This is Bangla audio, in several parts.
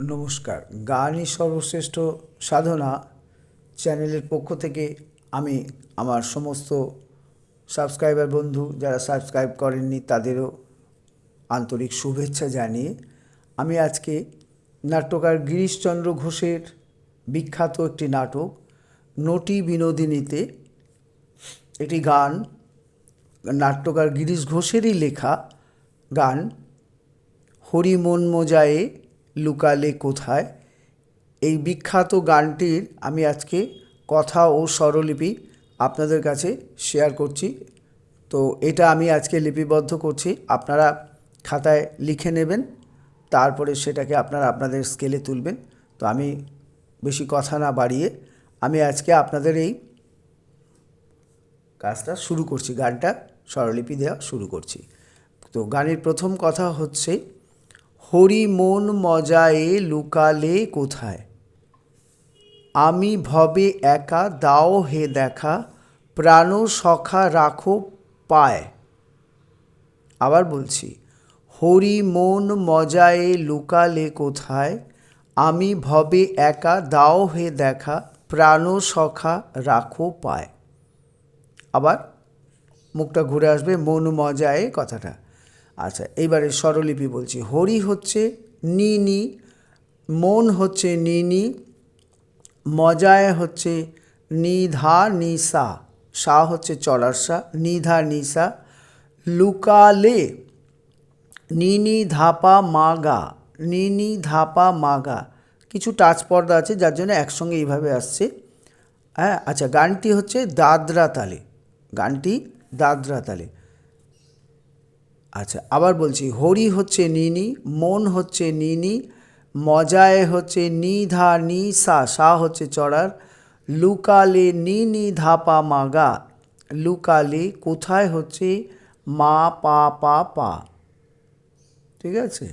নমস্কার। গানই সর্বশ্রেষ্ঠ সাধনা চ্যানেলের পক্ষ থেকে আমি, আমার সমস্ত সাবস্ক্রাইবার বন্ধু যারা সাবস্ক্রাইব করেননি তাদেরও আন্তরিক শুভেচ্ছা জানিয়ে আমি আজকে নাট্যকার গিরিশচন্দ্র ঘোষের বিখ্যাত একটি নাটক, নটি বিনোদিনীতে একটি গান, নাট্যকার গিরিশ ঘোষেরই লেখা গান, হরি মন মোজায়ে লুকালে কোথায়? এই বিখ্যাত গানটির আমি আজকে কথা ও স্বরলিপি আপনাদের কাছে শেয়ার করছি। তো এটা আমি আজকে লিপিবদ্ধ করছি। আপনারা খাতায় লিখে নেবেন, তারপরে সেটাকে আপনারা আপনাদের স্কেলে তুলবেন। তো আমি বেশি কথা না বাড়িয়ে আমি আজকে আপনাদের এই কাজটা শুরু করছি, গানটা স্বরলিপি দেওয়া শুরু করছি। তো গানের প্রথম কথা হচ্ছে হরি মন মজায়ে লুকালে কোথায়? আমি ভবে একা, দাও হে দেখা, প্রাণ সখা রাখো পায়। আবার বলছি, হরি মন মজায়ে লুকালে কোথায়? আমি ভবে একা, দাও হে দেখা, প্রাণ সখা রাখো পায়। আবার মুখটা ঘুরে আসবে, মন মজায়ে কথাটা। আচ্ছা এইবারে স্বরলিপি বলছি। হরি হচ্ছে নি নি মন হচ্ছে নি নি মজায় হচ্ছে নিধা নিসা, সা হচ্ছে চলার সা, নিধা নিসা, লুকালে নিনি ধাপা মাগা, নিনি ধাপা মাগা। কিছু টাচ পর্দা আছে, যার জন্য একসঙ্গে এইভাবে আসছে। হ্যাঁ আচ্ছা গানটি হচ্ছে দাদরা তালে গানটি দাদরা তালে আচ্ছা আবার বলছি, হরি হচ্ছে নিনি, মন হচ্ছে নিনি, মজায় হচ্ছে নি ধা নি সা সা হচ্ছে চড়ার, লুকালে নি নি ধাপা মাগা, লুকালে কোথায় হচ্ছে মা পা পা পা। ঠিক আছে?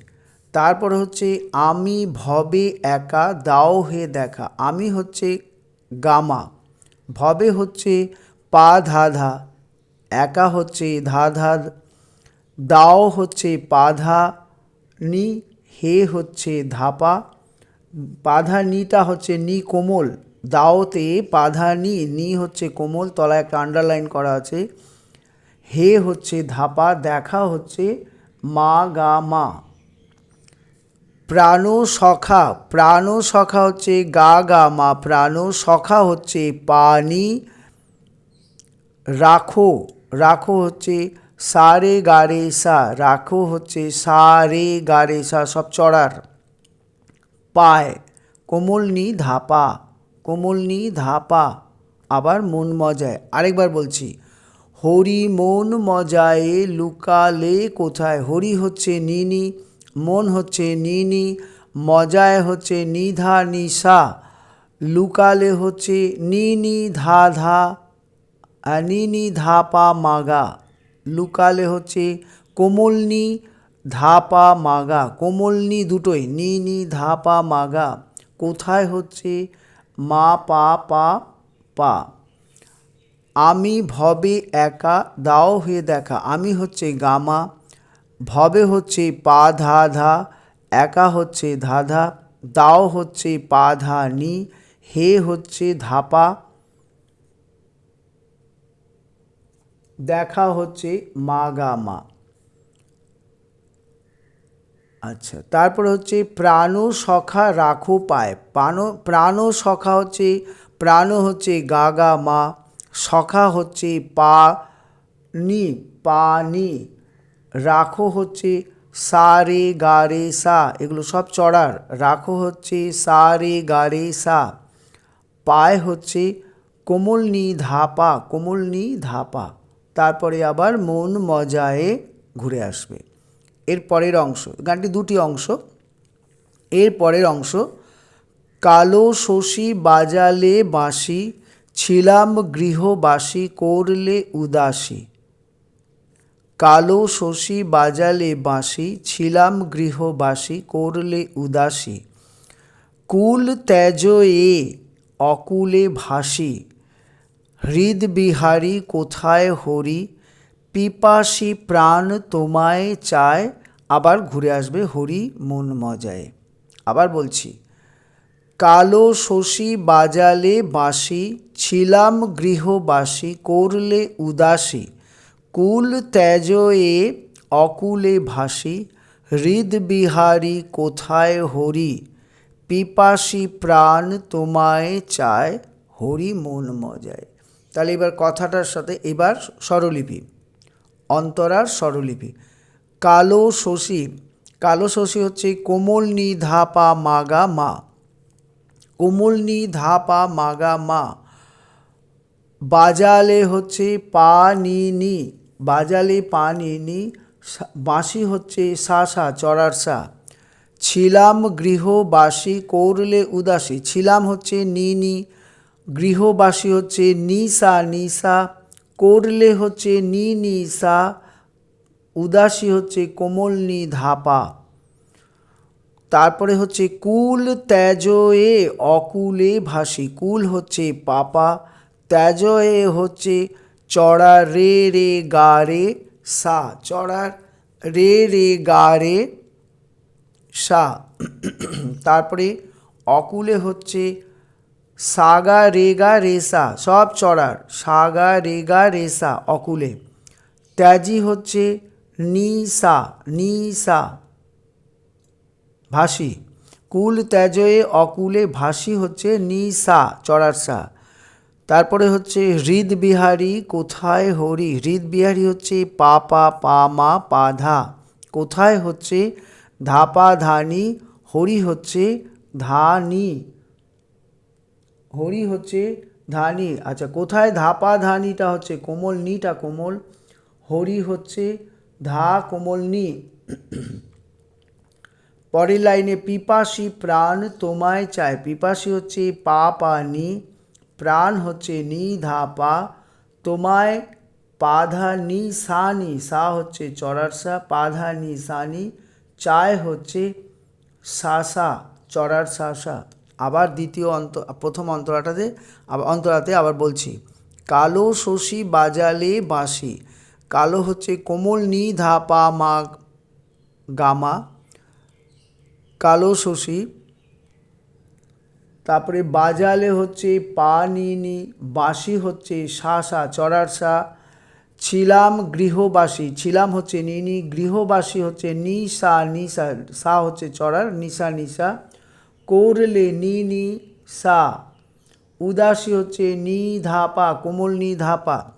তারপর হচ্ছে, আমি ভবে একা, দাও হে দেখা, আমি হচ্ছে গামা, ভবে হচ্ছে পা ধা ধা, একা হচ্ছে ধা ধা দাও হচ্ছে পাধা নি হে হচ্ছে ধাপা পাধা নিটা হচ্ছে নি কোমল, দাওতে পাধা নি নি হচ্ছে কোমল, তলায় একটা আন্ডারলাইন করা আছে। হে হচ্ছে ধাপা, দেখা হচ্ছে মা গা মা। প্রাণ সখা প্রাণ সখা হচ্ছে গা গা মা, প্রাণ সখা হচ্ছে পানি রাখো রাখো হচ্ছে সারে গারে সা, রাখো হচ্ছে সা সারে গারে সা, সব চড়ার। পায় কোমলনি ধাপা কোমলনি ধাপা, আবার মন মজায়। আরেকবার বলছি, হরি মন মজায়ে লুকালে কোথায়? হরি হচ্ছে নিনি, মন হচ্ছে নিনি, মজায় হচ্ছে নিধা নিশা লুকালে হচ্ছে নিনি ধা ধা নিনি ধাপা মাগা। লুকালে হচ্ছে কোমলনি ধাপা মাগা। কোমলনি দুটোই, নি নি, ধাপা মাগা। কোথায় হচ্ছে? মা, পা পা পা। আমি ভবে একা, দাও হয়ে দেখা। আমি হচ্ছে গামা, ভবে হচ্ছে পা, ধা ধা। একা হচ্ছে ধাধা দাও হচ্ছে পা, ধা, নি। হে হচ্ছে ধাপা দেখা হচ্ছে মা গা আচ্ছা তারপর হচ্ছে প্রাণ সখা রাখো পায়। প্রাণ প্রাণ সখা হচ্ছে, প্রাণ হচ্ছে গা গা মা, সখা হচ্ছে পা নি পা নি, রাখো হচ্ছে সা রে গা রে সা, এগুলো সব চড়ার। রাখো হচ্ছে সা রে গা রে সা, পায় হচ্ছে কোমল নি ধাপা, কোমল নি ধাপা। তারপরে আবার মন মজায়ে ঘুরে আসবে। এর পরের অংশ গানটি দুটি অংশ। এর পরের অংশ, কালো শশী বাজালে বাঁশি, ছিলাম গৃহবাসী করলে উদাসী। কালো শশী বাজালে বাঁশি, ছিলাম গৃহবাসী করলে উদাসী। কুল ত্যাজ এ অকুলে ভাসি। হৃদবিহারী কোথায় হরি? পিপাসী প্রাণ তোমায় চায়। আবার ঘুরে আসবে হরি মন মজায়। আবার বলছি, কালো শশী বাজালে বাঁশি, ছিলাম গৃহবাসী, করলে উদাসী, কুল ত্যাজ এ অকুলে ভাসি, হৃদবিহারী কোথায় হরি? পিপাসী প্রাণ তোমায় চায়, হরি মন মজায়। তাহলে এবার কথাটার সাথে এবার স্বরলিপি, অন্তরার স্বরলিপি। কালো শশী কালো শশী হচ্ছে কোমল নি ধা পা মাগা মা। কোমল নি ধা পা মাগা মা। বাজালে হচ্ছে পা নি নি, বাজালে পা নি নি বাঁশি হচ্ছে সা সা, চড়ার সা। ছিলাম গৃহবাসী, করলে উদাসী। ছিলাম হচ্ছে নি নি গৃহবাসী হচ্ছে নিসা নিসা করলে হচ্ছে নি নি সা উদাসী হচ্ছে কোমল, নি, ধাপা। তারপরে হচ্ছে কুল ত্যাজ এ অকুলে ভাসি। কুল হচ্ছে পাপা ত্যাজ এ হচ্ছে চড়া রে রে, গা, রে, সা। চড়ার রে রে, গা, রে, সা। তারপরে অকুলে হচ্ছে সাগা রেগা রেসা, সব চড়ার। সাগা রেগা রেসা, অকুলে। ত্যাজি হচ্ছে নিসা নিসা। ভাসি। কুল ত্যাজয়ে অকুলে, ভাসি হচ্ছে নিসা, চড়ার সা তারপরে হচ্ছে হৃদবিহারী, কোথায় হরি? হৃদবিহারী হচ্ছে পা পা পা মা পা ধা কোথায় হচ্ছে ধাপা ধানি হরি হচ্ছে ধানি। হরি হচ্ছে ধানি। আচ্ছা কোথায় ধাপা ধানিটা হচ্ছে? কোমল নিটা কোমল। হরি হচ্ছে ধা কোমল নি। পরের লাইনে, পিপাসী প্রাণ তোমায় চায়। পিপাসী হচ্ছে পা পা, নি। প্রাণ হচ্ছে নি, ধা, পা। তোমায় পাধা নি, সা নি। সা হচ্ছে চড়ার সা পাধা নি, সা, নি। চায় হচ্ছে সা সা, চড়ার সা সা। আবার দ্বিতীয় অন্ত, প্রথম অন্তরাটাতে অন্তরাতে আবার বলছি, কালো শশী বাজালে বাঁশি, কালো হচ্ছে কোমল নি ধা পা মা গামা, কালো শশী, তারপরে বাজালে হচ্ছে পা নি নি বাঁশি হচ্ছে সা সা, চড়ার সা, ছিলাম গৃহবাসী, ছিলাম হচ্ছে নি নি, গৃহবাসী হচ্ছে নি সা নি সা সা হচ্ছে চড়ার নিশা নিশা করলে নি নি সা। উদাসী হচ্ছে নি ধাপা, কোমল নি ধাপা।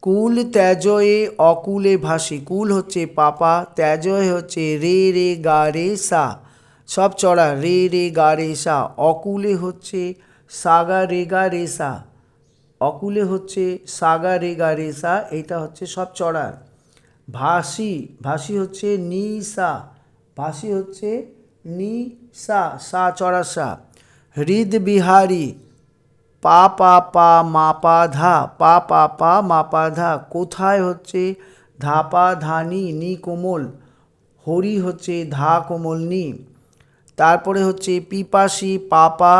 কুল ত্যাজয়ে অকুলে ভাসি। কুল হচ্ছে পাপা, ত্যাজয়ে হচ্ছে রে রে গা রে সা। সব চড়া, রে রে গা রে সা। অকুলে হচ্ছে সাগা রে গা রে সা। অকুলে হচ্ছে সাগা রে গা রে সা, এইটা হচ্ছে সব চড়া। ভাসি ভাসি হচ্ছে নি সা। ভাসি হচ্ছে নি সা সা চড়া সা। হৃদ বিহারী, পা পা পা মা পা ধা, পা পা পা মা পা ধা। কোথায় হচ্ছে ধা পা ধানি নি কোমল। হরি হচ্ছে ধা কোমল নি। তারপরে হচ্ছে পিপাসি পাপা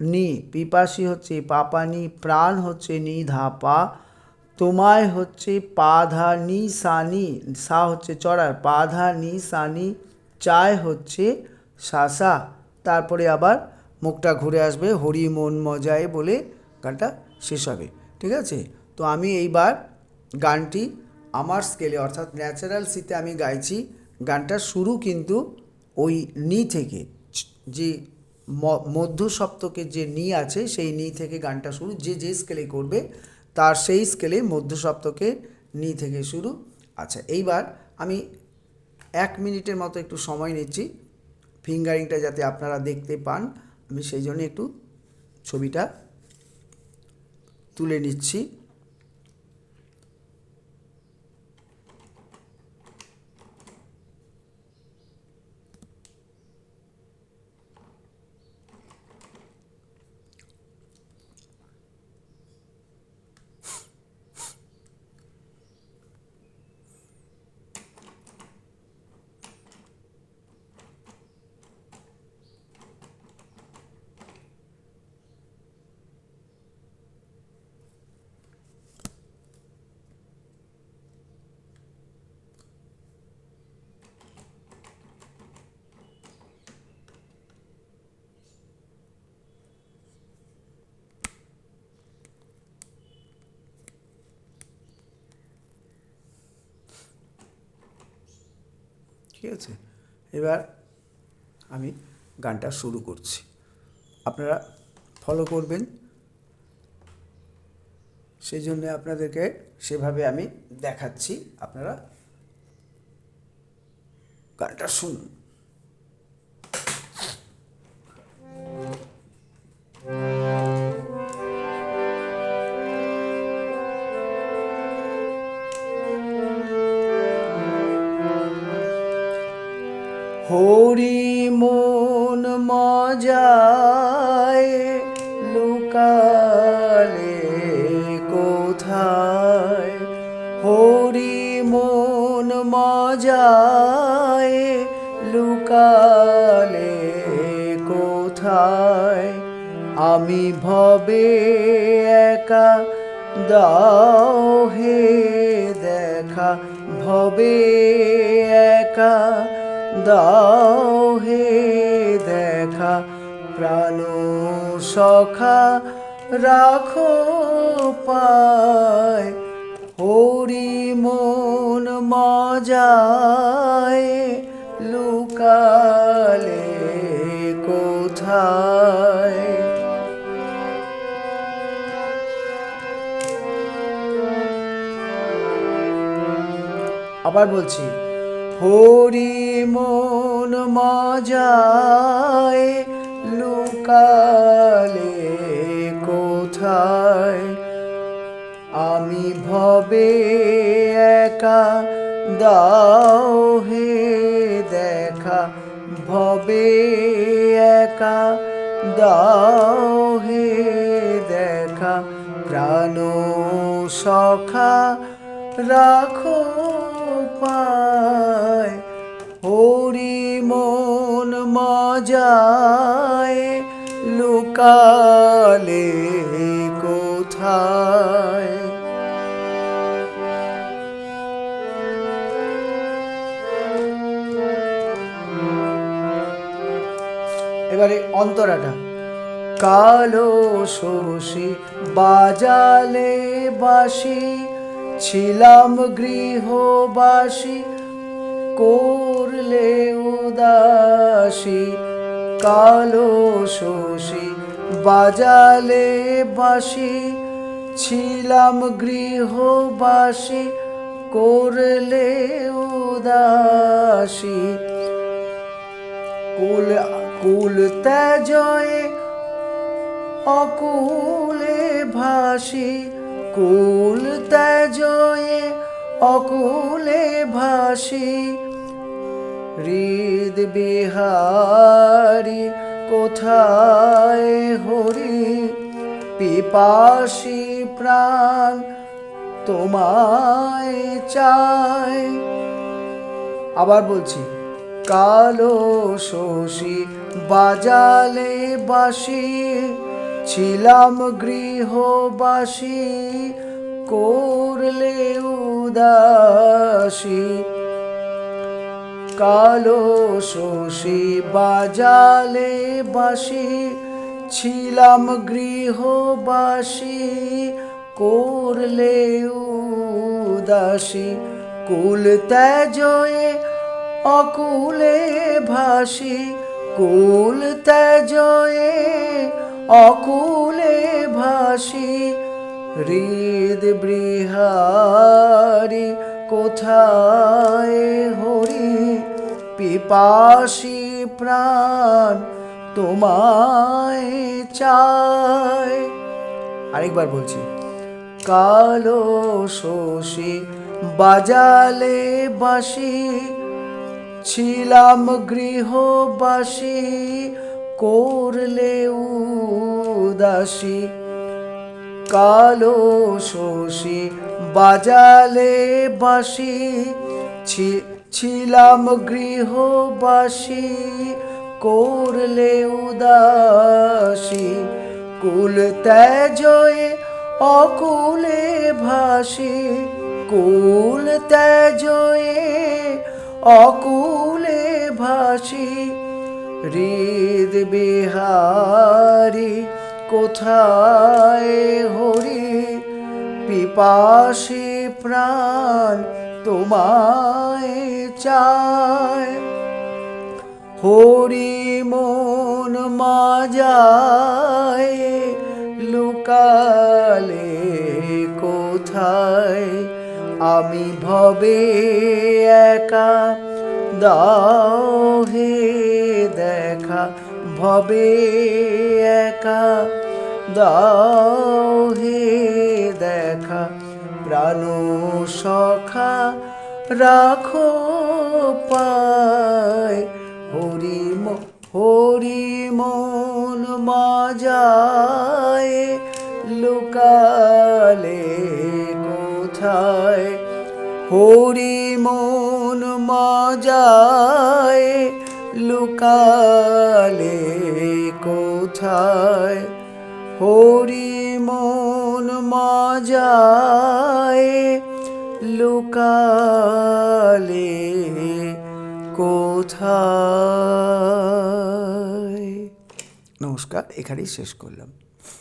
নি, পিপাসি হচ্ছে পাপা নি, প্রাণ হচ্ছে নি ধা পা। তোমায় হচ্ছে পা ধা নি সানি সা হচ্ছে চড়ার পা ধা নি সানি চায় হচ্ছে সাসা, তারপরে আবার মুখটা ঘুরে আসবে হরি মন মজায় বলে গানটা শেষ হবে, ঠিক আছে? তো আমি এইবার গানটি আমার স্কেলে অর্থাৎ ন্যাচারাল সিতে আমি গাইছি। গানটার শুরু কিন্তু ওই নি থেকে, যে মধ্য সপ্তকের যে নি আছে, সেই নি থেকে গানটা শুরু, যে যে স্কেলে করবে, তার সেই স্কেলে মধ্য সপ্তকে নি থেকে শুরু। আচ্ছা এইবার আমি এক মিনিটের মতো একটু সময় নিচ্ছি। ফিঙ্গারিংটা যাতে আপনারা দেখতে পান আমি সেই জন্য একটু ছবিটা তুলে নিচ্ছি। ঠিক আছে? এবার আমি গানটা শুরু করছি। আপনারা ফলো করবেন। সেই জন্য আপনাদেরকে সেভাবে আমি দেখাচ্ছি। আপনারা গানটা শুনুন। হরি মন মজায় লুকালে কোথায়? হরি মন মজায় লুকালে কোথায়? আমি ভবে একা দাও হে দেখা, ভবে একা দাও হে দেখা প্রাণ সখা রাখো পায় হরি মন মজায় লুকালে কোথায়? আবার বলছি হরি মন মজায় লুকালে কোথায়? আমি ভবে একা দাও হে দেখা, ভবে একা দাও হে দেখা, প্রাণ সখা রাখো পায় হরি মন মজায় লুকালে কোথায়? এবারে অন্তরাটা। কালো শোষী বাজালে বাসি ছিলাম গৃহবাসী, করলে উদাসী, কালো শোষী বাজালে বাসি। ছিলাম গৃহবাসী, করলে উদাসী। কুল কুল ত্যাজয়ে, অকুলে ভাসি। কুল ত্যাজয়ে অকুলে ভাসি, হৃদ বিহারি কোথায় হরি? পিপাসি প্রাণ তোমায় চায়। আবার বলছি, কালো শশী বাজালে বাসি ছিলাম গৃহবাসী, করলে উদাসী। কালো শোষী বাজালে বাসি, ছিলাম গৃহবাসী, করলে উদাসী। কুল ত্যাজয়ে অকুলে ভাসি, কুল ত্যাজয়ে অকুলে ভাসি, হৃদ বৃহারি, কোথায় হরি? পিপাসি প্রাণ তোমায় চায়। আরেকবার বলছি, কালো শোষী বাজালে বাসি, ছিলাম গৃহবাসী করলে উদাসী, কালো শোষী বাজালে বাসি ছিলাম গৃহবাসী, করলে উদাসী, কুল ত্যাজয়ে অকুলে ভাসি, কুল ত্যাজয়ে অকুলে ভাসি। হৃদ বিহারি, কোথায় হরি? পিপাসী প্রাণ তোমায় চায়। হরি মন মাজায়, লুকালে কোথায়? আমি ভবে একা, দাও হে ভবে একা, দাও হে দেখা, প্রাণ সখা রাখো পায়। হরি ম- হরি মন মাজায়, লুকালে কোথায়? হরি মন মাজায়, লুকালে হরি মন মাজায় লুকালে কোথায়? নমস্কার এখানেই শেষ করলাম।